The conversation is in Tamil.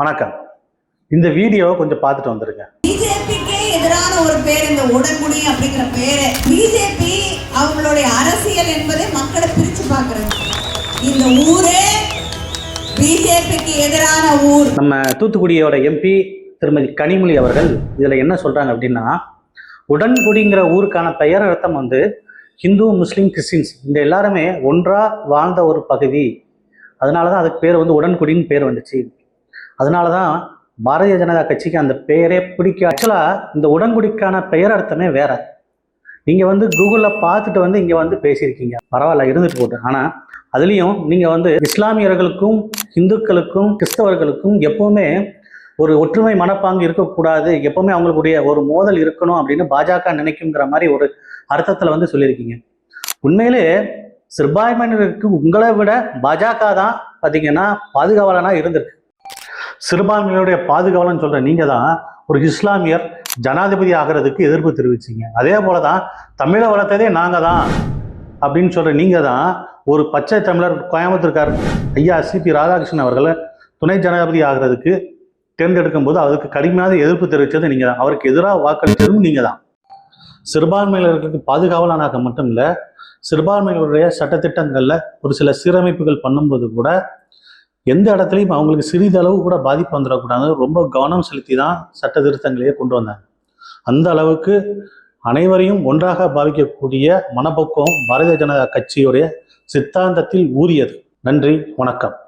வணக்கம். இந்த வீடியோவை கொஞ்சம் பார்த்துட்டு வந்துருங்க. பிஜேபிக்கே எதிரான ஒரு பேர் இந்த உடன்குடி அப்படிங்கிற பேரு பிஜேபி அவங்களுடைய அரசியல் என்பதை மக்களை பிரிச்சு பார்க்கறது. இந்த ஊரே பிஜேபிக்கு எதிரான ஊர். நம்ம தூத்துக்குடியோட எம்பி திருமதி கனிமொழி அவர்கள் இதில் என்ன சொல்கிறாங்க அப்படின்னா உடன்குடிங்கிற ஊருக்கான பெயர் அர்த்தம் வந்து ஹிந்து முஸ்லீம் கிறிஸ்டின்ஸ். இந்த எல்லாருமே ஒன்றாக வாழ்ந்த ஒரு பகுதி. அதனால தான் அதுக்கு பேர் வந்து உடன்குடின்னு பேர் வந்துச்சு. அதனால தான் பாரதிய ஜனதா கட்சிக்கு அந்த பெயரே பிடிக்க ஆக்சுவலாக இந்த உடன்குடிக்கான பெயர் அர்த்தமே வேற. நீங்கள் வந்து கூகுளில் பார்த்துட்டு வந்து இங்கே வந்து பேசியிருக்கீங்க. பரவாயில்ல இருந்துட்டு போட்டு. ஆனால் அதுலேயும் நீங்கள் வந்து இஸ்லாமியர்களுக்கும் இந்துக்களுக்கும் கிறிஸ்தவர்களுக்கும் எப்போவுமே ஒரு ஒற்றுமை மனப்பாங்கு இருக்கக்கூடாது. எப்பவுமே அவங்களுக்குடைய ஒரு மோதல் இருக்கணும் அப்படின்னு பாஜக நினைக்குங்கிற மாதிரி ஒரு அர்த்தத்தில் வந்து சொல்லியிருக்கீங்க. உண்மையிலே சிறுபான்மையினருக்கு உங்களை விட பாஜக தான் பார்த்தீங்கன்னா பாதுகாவலனாக இருந்திருக்கு. சிறுபான்மையினுடைய பாதுகாவலன்னு சொல்கிற நீங்கள் தான் ஒரு இஸ்லாமியர் ஜனாதிபதி ஆகிறதுக்கு எதிர்ப்பு தெரிவிச்சிங்க. அதே போல தான் தமிழை வளர்த்ததே நாங்கள் தான் அப்படின்னு சொல்கிற நீங்கள் தான் ஒரு பச்சை தமிழர் கோயம்புத்தூர்கார் ஐயா சிபி ராதாகிருஷ்ணன் அவர்களை துணை ஜனாதிபதி ஆகிறதுக்கு தேர்ந்தெடுக்கும் போது அதுக்கு கடுமையான எதிர்ப்பு தெரிவித்தது நீங்கள் தான். அவருக்கு எதிராக வாக்களித்ததும் நீங்கள் தான். சிறுபான்மையினர்களுக்கு பாதுகாவலனாக மட்டும் இல்லை சிறுபான்மையினருடைய சட்டத்திட்டங்களில் ஒரு சில சீரமைப்புகள் பண்ணும்போது கூட எந்த இடத்துலையும் அவங்களுக்கு சிறிதளவு கூட பாதிப்பு வந்துடக்கூடாது ரொம்ப கவனம் செலுத்தி தான் சட்ட திருத்தங்களையே கொண்டு வந்தாங்க. அந்த அளவுக்கு அனைவரையும் ஒன்றாக பாவிக்கக்கூடிய மனப்பக்குவம் பாரதிய ஜனதா கட்சியுடைய சித்தாந்தத்தில் ஊறியது. நன்றி வணக்கம்.